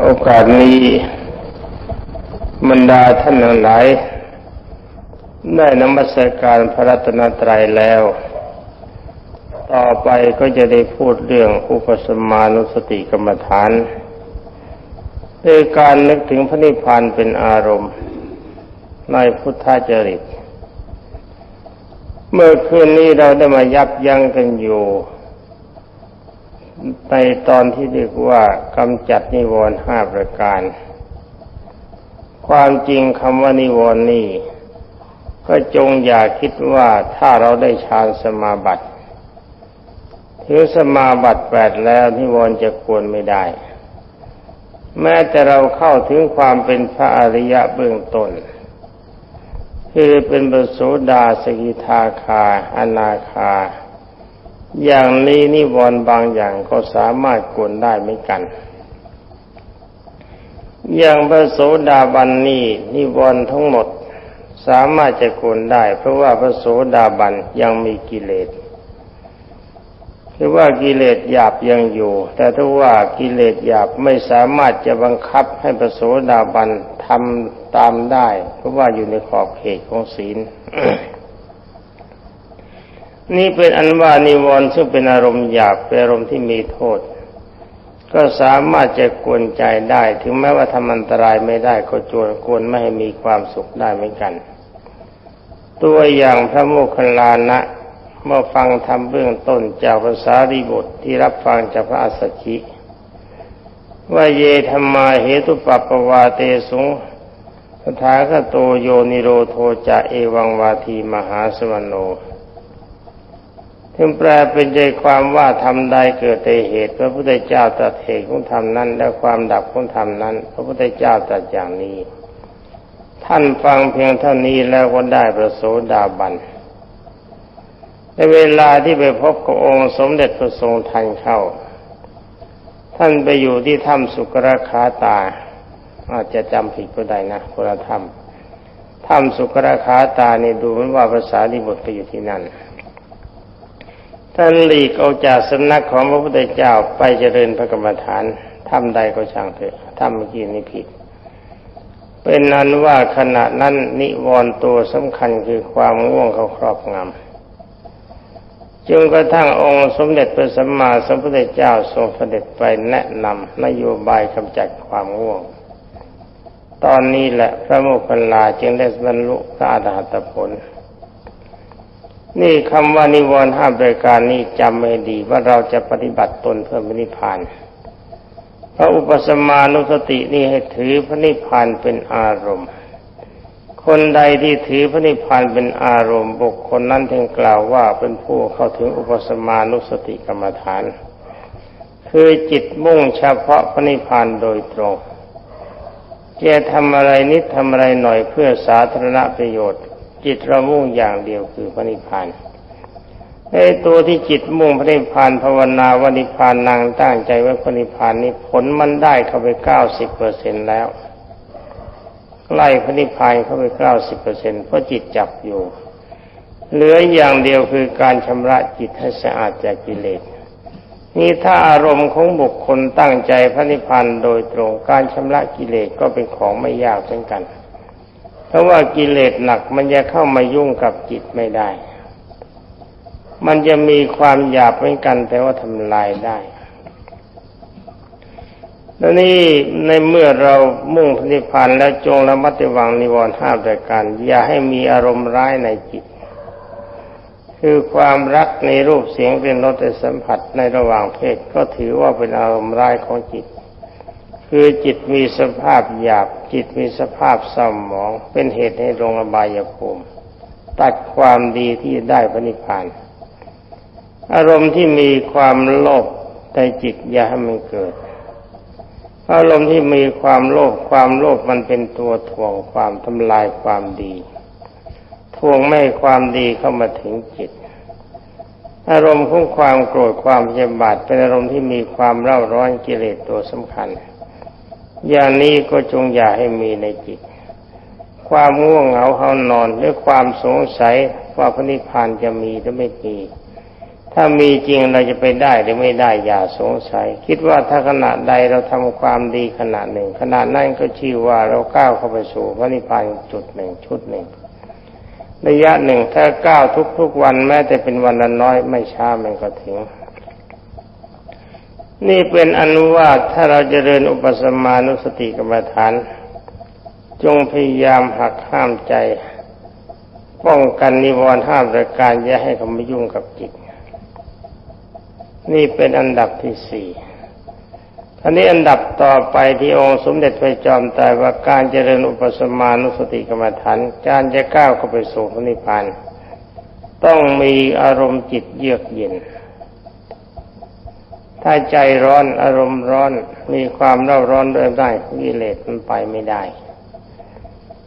โอกาสนี้บรรดาท่านทั้งหลาย ได้นมัสการพระรัตนตรัยแล้ว ต่อไปก็จะได้พูดเรื่องอุปสมานุสติกรรมฐานโดยการนึกถึงพระนิพพานเป็นอารมณ์ในพุทธจริต เมื่อคืนนี้เราได้มายับยั้งกันอยู่ ในตอนที่เรียกว่ากำจัดนิวรณ์ห้าประการ ความจริงคำว่านิวรณ์นี่ก็จงอย่าคิดว่าถ้าเราได้ฌานสมาบัติถือสมาบัติแปดแล้วนิวรณ์จะควรไม่ได้ แม้แต่เราเข้าถึงความเป็นพระอริยะเบื้องต้นคือเป็นบโสดาสกิทาคา อนาคา อย่างนี้นิวรณ์บางอย่างก็สามารถกวนได้ไม่กัน อย่างพระโสดาบันนี่นิวรณ์ทั้งหมดสามารถจะกวนได้ เพราะว่าพระโสดาบันยังมีกิเลสคือว่ากิเลสหยาบยังอยู่ แต่ถ้าว่ากิเลสหยาบไม่สามารถจะบังคับให้พระโสดาบันทำตามได้ เพราะว่าอยู่ในขอบเขตของศีล นี่เป็นอันว่านิวรณ์ซึ่งเป็นอารมณ์หยาบเป็นอารมณ์ที่มีโทษ ก็สามารถจะกวนใจได้ ถึงแม้ว่าทำอันตรายไม่ได้ก็จวนกวนไม่ให้มีความสุขได้เหมือนกัน ตัวอย่างพระโมคคัลลานะเมื่อฟังธรรมเบื้องต้นจากภาษาริบทที่รับฟังจากพระอัสสชิว่าเยธรรมาเหตุปัปปวาเตสุงสถาคโตโยนิโรโทจะเอวังวาทีมหาสวรโน ถึงแปลเป็นใจความว่าทำใดเกิดแต่เหตุ พระพุทธเจ้าตรัสเหตุของธรรมนั้น และความดับของธรรมนั้น พระพุทธเจ้าตรัสอย่างนี้ ท่านฟังเพียงเท่านี้แล้วก็ได้ประโสดาบันในเวลาที่ไปพบกับองค์สมเด็จพระทรงทันเข้า ท่านไปอยู่ที่ถ้ำสุกราคาตา อาจจะจำผิดก็ได้นะคนละถ้ำถ้ำสุกราคาตานี่ดูเหมือนว่าภาษาดิบทไปอยู่ที่นั่น ท่านหลีกออกจากสำนักของพระพุทธเจ้าไปเจริญพระกรรมฐานถ้ำใดก็ช่างเถอะถ้ำเมื่อกี้นี่ผิด เป็นนั้นว่าขณะนั้นนิวรณ์ตัวสำคัญคือความง่วงเขาครอบงำจนกระทั่งองค์สมเด็จพระสัมมาสัมพุทธเจ้าทรงเสด็จไปแนะนำนโยบายกำจัดความง่วง ตอนนี้แหละพระโมคคัลลาจึงได้บรรลุพระอรหัตผล นี่คำว่านิวรณ์ห้าประการนี้จำไม่ดีว่าเราจะปฏิบัติตนเพื่อพระนิพพานพระอุปสมานุสตินี่ให้ถือพระนิพพานเป็นอารมณ์ คนใดที่ถือพระนิพพานเป็นอารมณ์ บุคคลนั้นถึงกล่าวว่าเป็นผู้เข้าถึงอุปสมานุสติกรรมฐาน คือจิตมุ่งเฉพาะพระนิพพานโดยตรงจะทำอะไรนิดทำอะไรหน่อยเพื่อสาธารณประโยชน์ จิตเรามุ่งอย่างเดียวคือพระนิพพานไอ้ตัวที่จิตมุ่งพระนิพพานภาวนาวันิพพานนางตั้งใจไว้พระนิพพานนี้ผลมันได้เข้าไปเก้าสิบเปอร์เซ็นแล้วไล่พระนิพพานเข้าไปเก้าสิบเปอร์เซ็นเพราะจิตจับอยู่ เหลืออย่างเดียวคือการชำระจิตให้สะอาดจากกิเลสนี่ถ้าอารมณ์ของบุคคลตั้งใจพระนิพพานโดยตรงการชำระกิเลสก็เป็นของไม่ยากเช่นกัน เพราะว่ากิเลสหนักมันจะเข้ามายุ่งกับจิตไม่ได้ มันจะมีความหยาบเหมือนกันแต่ว่าทำลายได้แล้วนี่ในเมื่อเรามุ่งพนิพพานแล้วจงระมัดระวังนิวรณ์ห้าประการ อย่าให้มีอารมณ์ร้ายในจิต คือความรักในรูปเสียงเป็นรสสัมผัสในระหว่างเพศก็ถือว่าเป็นอารมณ์ร้ายของจิต คือจิตมีสภาพหยาบ จิตมีสภาพเศร้าหมอง เป็นเหตุให้ลงอบายภูมิตัดความดีที่ได้พระนิพพาน อารมณ์ที่มีความโลภในจิตอย่าให้มันเกิด อารมณ์ที่มีความโลภความโลภมันเป็นตัวถ่วงความทำลายความดีถ่วงไม่ให้ความดีเข้ามาถึงจิต อารมณ์ของความโกรธความพยาบาทเป็นอารมณ์ที่มีความเร่าร้อนกิเลสตัวสำคัญ อย่างนี้ก็จงอย่าให้มีในจิต ความง่วงเหงาเฮานอนหรือความสงสัยว่าพระนิพพานจะมีหรือไม่มีถ้ามีจริงเราจะไปได้หรือไม่ได้อย่าสงสัย คิดว่าถ้าขณะใดเราทำความดีขณะหนึ่งขณะนั้นก็ชื่อว่าเราก้าวเข้าไปสู่พระนิพพานจุดหนึ่งชุดหนึ่งระยะหนึ่งถ้าก้าวทุกๆวันแม้แต่เป็นวันละน้อยไม่ช้ามันก็ถึง นี่เป็นอนุวาตถ้าเราจเจริญอุปสมานุสติกรรมฐาน จงพยายามหักห้ามใจ ป้องกันนิวรณ์ห้ามประการอย่าให้เขามายุ่งกับจิต นี่เป็นอันดับที่สี่อันนี้อันดับต่อไปที่องค์สมเด็จพระจอมไตรว่าการเจริญอุปสมานุสติกรรมฐานการจะก้าวเข้าไปสู่พระนิพพานต้องมีอารมณ์จิตเยือกเย็น ถ้าใจร้อนอารมณ์ร้อนมีความเร่าร้อนด้วยได้วิเลศมันไปไม่ได้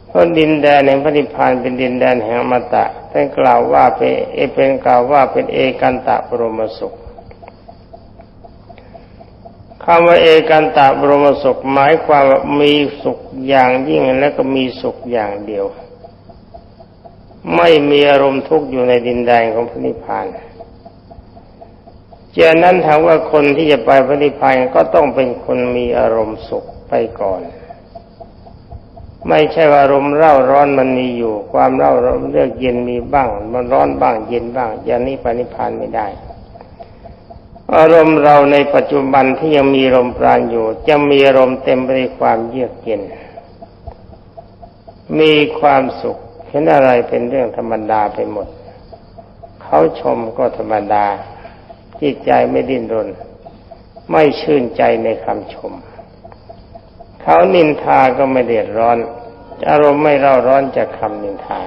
เพราะดินแดนแห่งพระนิพพานเป็นดินแดนแห่งมตะท่านกล่าวว่าเป็นเอเป็นกล่าวว่าเป็นเอกันตะบรมสุขคำว่าเอกันตะบรมสุขหมายความว่ามีสุขอย่างยิ่งและก็มีสุขอย่างเดียว ไม่มีอารมณ์ทุกข์อยู่ในดินแดนของพระนิพพาน เจานั้นถามว่าคนที่จะไปพระนิพพานก็ต้องเป็นคนมีอารมณ์สุขไปก่อน ไม่ใช่ว่าอารมณ์เร่าร้อนมันมีอยู่ ความเร่าร้อนเลือกเย็นมีบ้าง มันร้อนบ้างเย็นบ้าง อย่างนี้ไปนิพพานไม่ได้ อารมณ์เราในปัจจุบันที่ยังมีลมปราณอยู่ จะมีอารมณ์เต็มไปด้วยความเยือกเย็น มีความสุขเห็นอะไรเป็นเรื่องธรรมดาไปหมด เขาชมก็ธรรมดา จิตใจไม่ดิ้นรน ไม่ชื่นใจในคำชม เขานินทาก็ไม่เดือดร้อน อารมณ์ไม่เร่าร้อนจากคำนินทา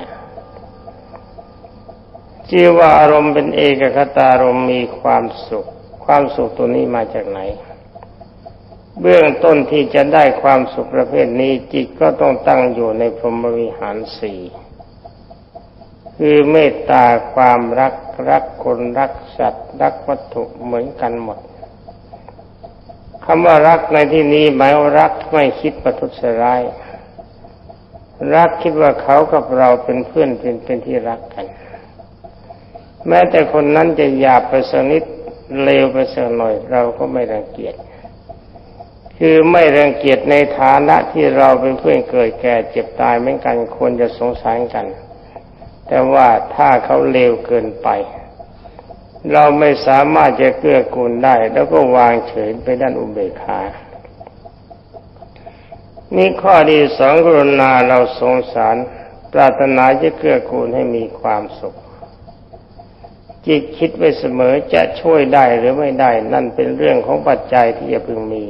จีว่าอารมณ์เป็นเอกคตารมณ์มีความสุข ความสุขตัวนี้มาจากไหน เบื้องต้นที่จะได้ความสุขประเภทนี้จิตก็ต้องตั้งอยู่ในพรหมวิหารสี่ คือเมตตาความรักรักคนรักสัตว์ รักวัตถุเหมือนกันหมดคำว่ารักในที่นี้หมายว่ารักไม่คิดประทุษร้าย รักคิดว่าเขากับเราเป็นเพื่อนเป็นเป็นที่รักกัน แม้แต่คนนั้นจะหยาบไปสักนิดเลวไปสักหน่อย เราก็ไม่รังเกียจคือไม่รังเกียจในฐานะที่เราเป็นเพื่อนเกิดแก่เจ็บตายเหมือนกันควรจะสงสารกัน แต่ว่าถ้าเขาเลวเกินไป เราไม่สามารถจะเกื้อกูลได้ แล้วก็วางเฉยไปด้านอุเบกขานี่ข้อที่สองกรุณาเราสงสาร ปรารถนาจะเกื้อกูลให้มีความสุข จิตคิดไว้เสมอจะช่วยได้หรือไม่ได้ นั่นเป็นเรื่องของปัจจัยที่จะพึงมี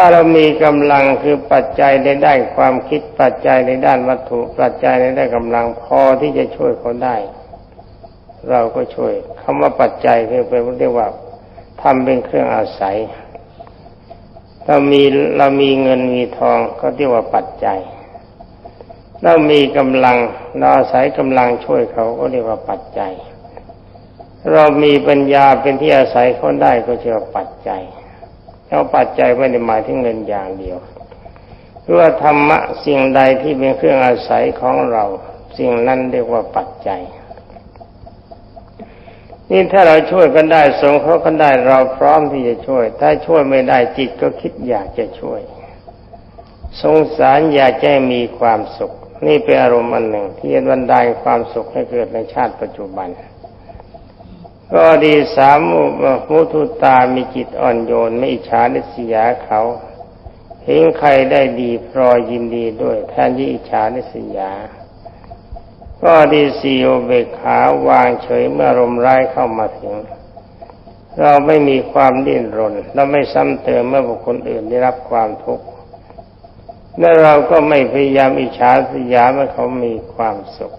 ถ้าเรามีกำลังคือปัจจัยในด้านความคิดปัจจัยในด้านวัตถุปัจจัยในด้านกำลังพอที่จะช่วยเขาได้ เราก็ช่วยคำว่าปัจจัยคือเป็นเรียกว่าทำเป็นเครื่องอาศัยเรามีเรามีเงินมีทองก็เรียกว่าปัจจัยเรามีกำลังเราอาศัยกำลังช่วยเขาก็เรียกว่าปัจจัย เรามีปัญญาเป็นที่อาศัยเขาได้ก็เรียกว่าปัจจัย เอาปัจจัยไม่ได้หมายถึงเงินอย่างเดียวเพราะว่าธรรมะสิ่งใดที่เป็นเครื่องอาศัยของเรา สิ่งนั้นเรียกว่าปัจจัยนี่ถ้าเราช่วยกันได้สงเคราะห์กันได้เราพร้อมที่จะช่วย ถ้าช่วยไม่ได้จิตก็คิดอยากจะช่วย สงสารอยากจะมีความสุข นี่เป็นอารมณ์อันหนึ่ง ที่บันดาลความสุขให้เกิดในชาติปัจจุบัน ก็ดีสามมุทุตามีจิตอ่อนโยน ไม่อิจฉาริษยาเขาเห็นใครได้ดีพรอยยินดีด้วยแทนที่อิจฉาริษยา ก็ดีสีโอเบกขาวางเฉยเมื่อลมร้ายเข้ามาถึง เราไม่มีความดิ้นรนและไม่ซ้ำเติมเมื่อบุคคลอื่นได้รับความทุกข์และเราก็ไม่พยายามอิจฉาสยามให้เขามีความสุข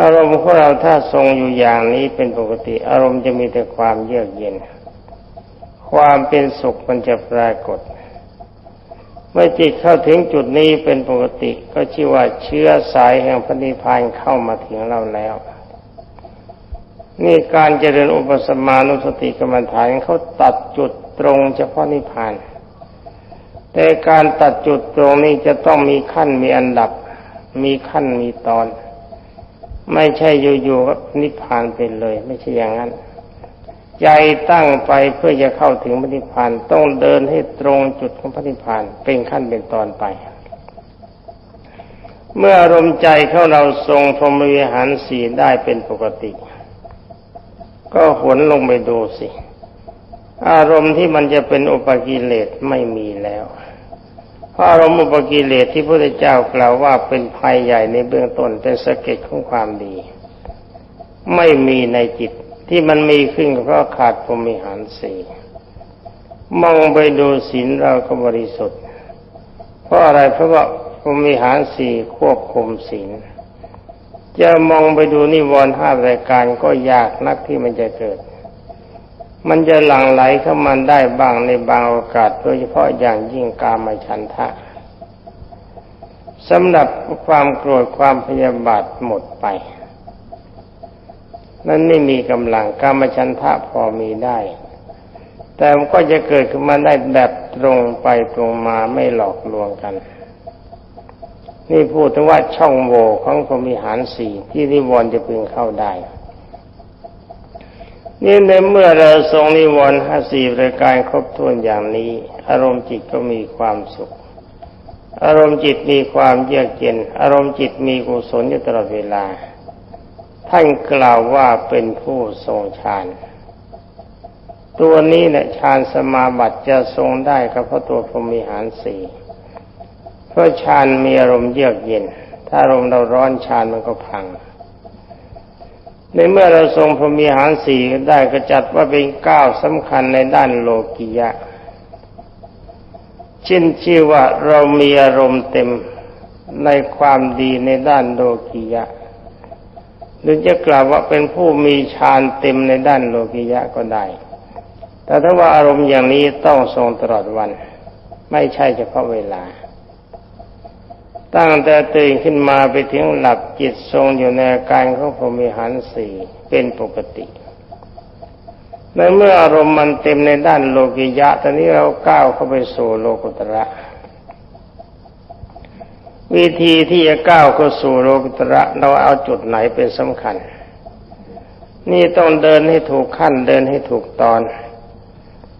อารมณ์ของเราถ้าทรงอยู่อย่างนี้เป็นปกติ อารมณ์จะมีแต่ความเยือกเย็น ความเป็นสุขมันจะปรากฏ เมื่อจิตเข้าถึงจุดนี้เป็นปกติ ก็ชื่อว่าเชื้อสายแห่งพระนิพพานเข้ามาถึงเราแล้วนี่การเจริญอุปสมานุสติกรรมฐานเขาตัดจุดตรงเฉพาะนิพพาน แต่การตัดจุดตรงนี้จะต้องมีขั้นมีอันดับ มีขั้นมีตอน ไม่ใช่อยู่ๆก็นิพพานไปเลย ไม่ใช่อย่างนั้น ใจตั้งไปเพื่อจะเข้าถึงพระนิพพานต้องเดินให้ตรงจุดของพระนิพพานเป็นขั้นเป็นตอนไป เมื่ออารมณ์ใจเข้าเราทรงพรหมวิหารสีได้เป็นปกติ ก็หวนลงไปดูสิ อารมณ์ที่มันจะเป็นอุปกิเลสไม่มีแล้ว พราะอารมณ์อุปกิเลสที่พระพุทธเจ้ากล่าวว่าเป็นภัยใหญ่ในเบื้องต้นเป็นสะเก็ดของความดี ไม่มีในจิตที่มันมีขึ้นก็เพราะขาดพรมิหารสี่มองไปดูศีลเราก็บริสุทธิ์ เพราะอะไรเพราะว่าพรมิหารสี่ควบคุมศีลจะมองไปดูนิวรณ์ห้ารายการก็ยากนักที่มันจะเกิด มันจะหลั่งไหลเข้ามันได้บ้างในบางโอกาส โดยเฉพาะอย่างยิ่งกามฉันทะสำหรับความโกรธความพยาบาทหมดไป นั้นไม่มีกำลังกรรมชันทะพอมีได้ แต่มันก็จะเกิดขึ้นมาได้แบบตรงไปตรงมาไม่หลอกลวงกัน นี่พูดถึงว่าช่องโหว่ของพรมิหารสี่ที่นิวรณ์จะพึงเข้าได้ นี่ในเมื่อเราทรงนิวรณ์ห้าสี่รายการครบถ้วนอย่างนี้ อารมณ์จิตก็มีความสุข อารมณ์จิตมีความเยือกเย็น อารมณ์จิตมีกุศลอยู่ตลอดเวลา ท่านกล่าวว่าเป็นผู้ทรงฌานตัวนี้เนี่ยฌานสมาบัติจะทรงได้ก็เพราะตัวพรหมิหารสี่เพราะฌานมีอารมณ์เยือกเย็น ถ้าอารมณ์เราร้อนฌานมันก็พัง ในเมื่อเราทรงพรมิหารสี่ได้ก็จัดว่าเป็นก้าวสำคัญในด้านโลกิยะเช่นชื่อว่าเรามีอารมณ์เต็มในความดีในด้านโลกิยะ หรือจะกล่าวว่าเป็นผู้มีฌานเต็มในด้านโลกิยะก็ได้ แต่ถ้าว่าอารมณ์อย่างนี้ต้องทรงตลอดวัน ไม่ใช่เฉพาะเวลา ตั้งแต่ตื่นขึ้นมาไปถึงหลับจิตทรงอยู่ในอาการของพรมิหารสี่เป็นปกติในเมื่ออารมณ์มันเต็มในด้านโลกิยะ ตอนนี้เราก้าวเข้าไปสู่โลกุตระ วิธีที่จะก้าวเข้าสู่โลกุตระ เราเอาจุดไหนเป็นสำคัญ นี่ต้องเดินให้ถูกขั้นเดินให้ถูกตอน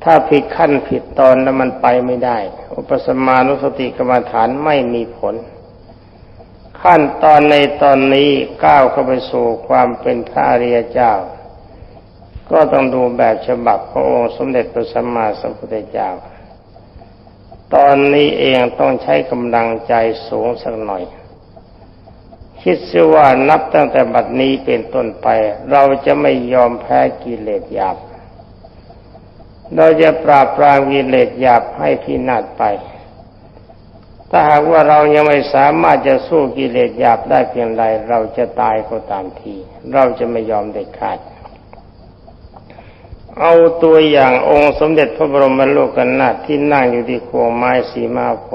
ถ้าผิดขั้นผิดตอนแล้วมันไปไม่ได้ อุปสมานุสติกรรมฐานไม่มีผล ขั้นตอนในตอนนี้ก้าวเข้าไปสู่ความเป็นพระอริยเจ้า ก็ต้องดูแบบฉบับพระองค์สมเด็จพระสัมมาสัมพุทธเจ้า ตอนนี้เองต้องใช้กำลังใจสูงสักหน่อย คิดเสียว่านับตั้งแต่บัดนี้เป็นต้นไป เราจะไม่ยอมแพ้กิเลสหยาบ เราจะปราบปรามกิเลสหยาบให้พินาศไป ถ้าหากว่าเรายังไม่สามารถจะสู้กิเลสหยาบได้เพียงใดเราจะตายก็ตามที เราจะไม่ยอมเด็ดขาด เอาตัวอย่างองค์สมเด็จพระบรมโลกนาถที่นั่งอยู่ที่โคนไม้สีมาโพ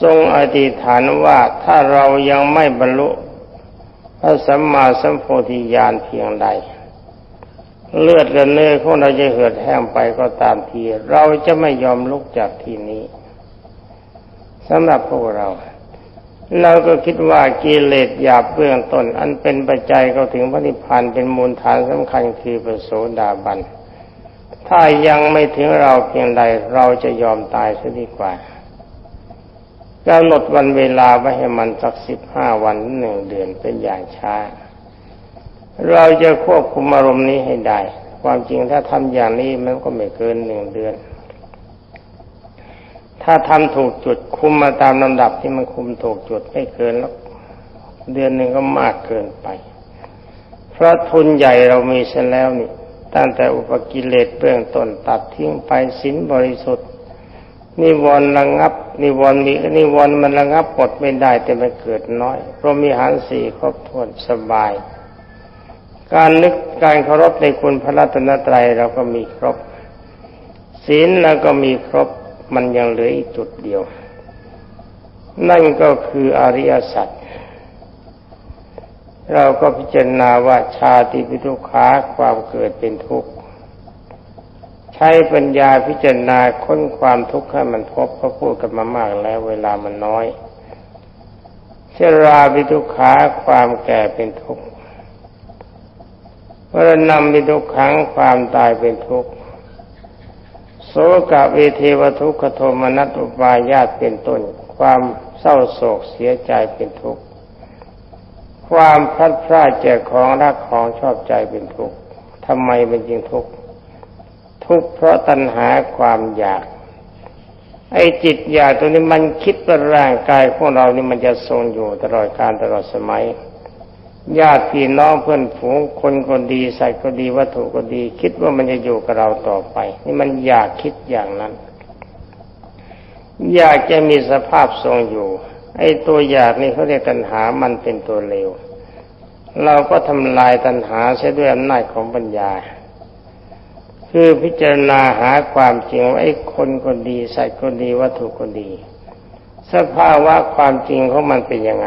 ทรงอธิษฐานว่าถ้าเรายังไม่บรรลุพระสัมมาสัมโพธิญาณเพียงใด เลือดและเนื้อของเราจะเหือดแห้งไปก็ตามที เราจะไม่ยอมลุกจากที่นี้ สำหรับพวกเรา เราก็คิดว่ากิเลสหยาบเบื้องต้น อันเป็นปัจจัยเข้าถึงพระนิพพานเป็นมูลฐานสำคัญคือประโสดาบัน ถ้ายังไม่ถึงเราเพียงใดเราจะยอมตายซะดีกว่ากำหนดวันเวลาไว้ให้มันสักสิบห้าวันหนึ่งเดือนเป็นอย่างช้า เราจะควบคุมอารมณ์นี้ให้ได้ ความจริงถ้าทำอย่างนี้มันก็ไม่เกินหนึ่งเดือน ถ้าทำถูกจุดคุมมาตามลำดับที่มันคุมถูกจุดไม่เกินแล้วเดือนหนึ่งก็มากเกินไป เพราะทุนใหญ่เรามีเสียแล้วนี่ตั้งแต่อุปกิเลสเบื้องต้นตัดทิ้งไปสินบริสุทธิ์นิวรณ์ระงับ นิวรณ์มีนิวรณ์มันระงับปดไม่ได้แต่มันเกิดน้อยเพราะมีหารสี่ครบถ้วนสบาย การนึกการเคารพในคุณพระรัตนตรัยเราก็มีครบศีลเราก็มีครบ มันยังเหลืออีกจุดเดียว นั่นก็คืออริยสัจเราก็พิจารณาว่าชาติปิทุขาความเกิดเป็นทุกข์ ใช้ปัญญาพิจารณาค้นความทุกข์ให้มันพบเพราะพูดกันมามากแล้วเวลามันน้อยชราวิทุขาความแก่เป็นทุกข์วรณำวิทุขังความตายเป็นทุกข์ โสกะเวเทวทุกขโทมนัสอุปายาตเป็นต้น ความเศร้าโศกเสียใจเป็นทุกข์ ความพลัดพรากจากของรักของชอบใจเป็นทุกข์ทำไมเป็นจริงทุกข์ ทุกข์เพราะตัณหาความอยาก ไอ้จิตอยากตัวนี้มันคิดว่าร่างกายของเรานี่มันจะทรงอยู่ตลอดการตลอดสมัย ญาติพี่น้องเพื่อนฝูงคนคนดีใสัตว์ก็ดีวัตถุก็ดี คิดว่ามันจะอยู่กับเราต่อไป นี่มันอยากคิดอย่างนั้น อยากจะมีสภาพทรงอยู่ ไอ้ตัวอยากนี่เขาเรียกตัณหามันเป็นตัวเลวเราก็ทำลายตัณหาใช้ด้วยอำนาจของปัญญา คือพิจารณาหาความจริงว่าไอ้คนคนดีใสัตว์คนดีวัตถุคนดี สภาวะความจริงของมันเป็นยังไง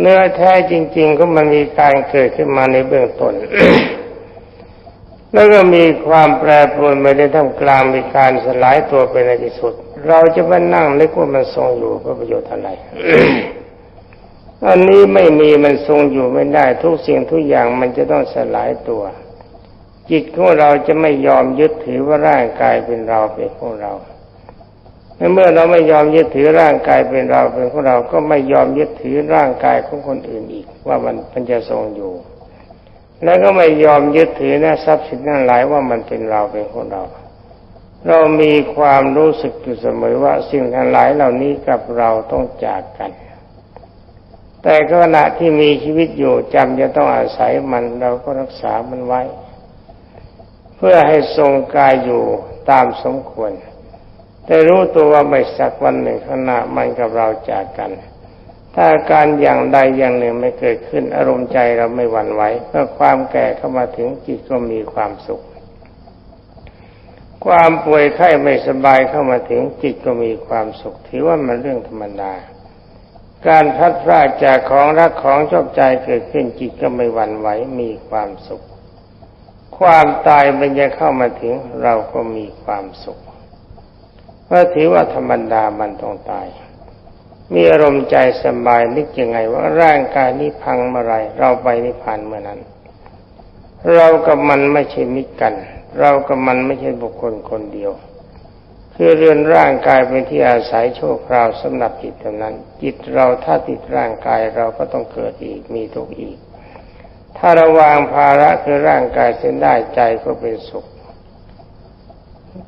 เนื้อแท้จริง ๆ ก็มันมีการเกิดขึ้นมาในเบื้องต้น แล้วก็มีความแปรปรวนไปในท่ามกลางมีการสลายตัวไปในที่สุด เราจะมานั่งนึกว่ามันทรงอยู่เพื่อประโยชน์อะไรอันนี้ไม่มีมันทรงอยู่ไม่ได้ ทุกสิ่งทุกอย่างมันจะต้องสลายตัว จิตของเราจะไม่ยอมยึดถือว่าร่างกายเป็นเราเป็นของเรา เมื่อเราไม่ยอมยึดถือร่างกายเป็นเราเป็นของเราก็ไม่ยอมยึดถือร่างกายของคนอื่นอีก ว่ามันมันจะทรงอยู่ แล้วก็ไม่ยอมยึดถือนะทรัพย์สินทั้งหลายว่ามันเป็นเราเป็นของเรา เรามีความรู้สึกอยู่เสมอว่าสิ่งทั้งหลายเหล่านี้กับเราต้องจากกัน แต่ขณะที่มีชีวิตอยู่จำจะต้องอาศัยมันเราก็รักษามันไว้ เพื่อให้ทรงกายอยู่ตามสมควร แต่รู้ตัวว่าไม่สักวันหนึ่งข้างหน้ามันกับเราจากกัน ถ้าการอย่างใดอย่างหนึ่งไม่เกิดขึ้นอารมณ์ใจเราไม่หวั่นไหวเมื่อความแก่เข้ามาถึงจิตก็มีความสุข ความป่วยไข้ไม่สบายเข้ามาถึงจิตก็มีความสุข ถือว่ามันเรื่องธรรมดาการพัดพรากจากของรักของชอบใจเกิดขึ้นจิตก็ไม่หวั่นไหวมีความสุข ความตายมันจะเข้ามาถึงเราก็มีความสุข เพราถือว่าธรรมดามันต้องตาย มีอารมณ์ใจสบายนึกยังไงว่าร่างกายนี้พังเมื่อไรเราไปนิพพานเมื่อนั้น เรากับมันไม่ใช่มิตรกัน เรากับมันไม่ใช่บุคคลคนเดียว คือเรือนร่างกายเป็นที่อาศัยโชั่วคราวสำหรับจิตเท่านั้น จิตเราถ้าติดร่างกายเราก็ต้องเกิดอีกมีทุกข์อีกถ้าระวางภาระคือร่างกายเส้นได้ใจก็เป็นสุข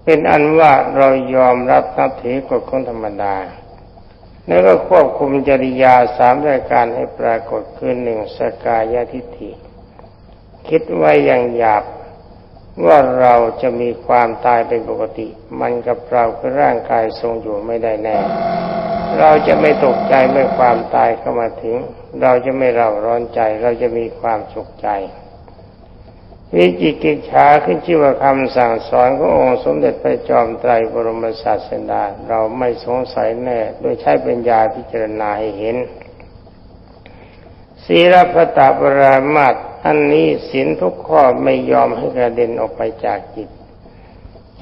เป็นอันว่าเรายอมรับนับถือกฎของธรรมดา แล้วก็ควบคุมจริยาสามรายการให้ปรากฏคือหนึ่งสกายทิฏฐิ คิดไว้อย่างหยาบว่าเราจะมีความตายเป็นปกติ มันกับเราคือร่างกายทรงอยู่ไม่ได้แน่ เราจะไม่ตกใจเมื่อความตายเข้ามาถึง เราจะไม่เราร้อนใจ เราจะมีความสุขใจ วิจิกิจฉาขึ้นชื่อว่าคำสั่งสอนขององค์สมเด็จพระจอมไตรบรมศาสดาเราไม่สงสัยแน่ โดยใช้ปัญญาพิจารณาให้เห็นศีลพตาปรามาตอันนี้ศีลทุกข้อไม่ยอมให้กระเด็นออกไปจากจิต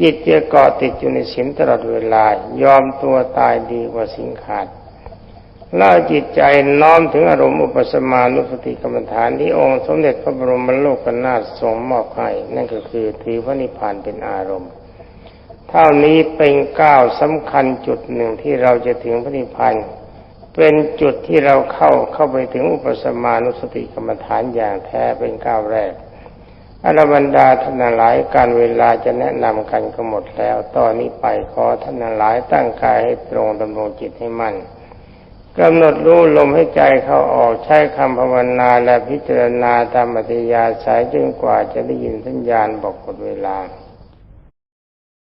จิตจะเกาะติดอยู่ในศีลตลอดเวลายอมตัวตายดีกว่าสินขาด ล่าจิตใจน้อมถึงอารมณ์อุปสมานุสติกรรมฐานที่องค์สมเด็จพระบรมโลกนาถทรงมอบให้นั่นก็คือถือพระนิพพานเป็นอารมณ์ เท่านี้เป็นก้าวสำคัญจุดหนึ่งที่เราจะถึงพระนิพพานเป็นจุดที่เราเข้าเข้าไปถึงอุปสมานุสติกรรมฐานอย่างแท้เป็นก้าวแรกอรบรรดาท่านหลายการเวลาจะแนะนำกันก็หมดแล้วตอนนี้ไปขอท่านหลายตั้งกายให้ตรงดำรงจิตให้มั่น กำหนดรู้ลมให้ใจเขาออกใช้คำภาวนาและพิจารณาตามอัธยาศัยจนกว่าจะได้ยินสัญญาณบอกกฎเวลา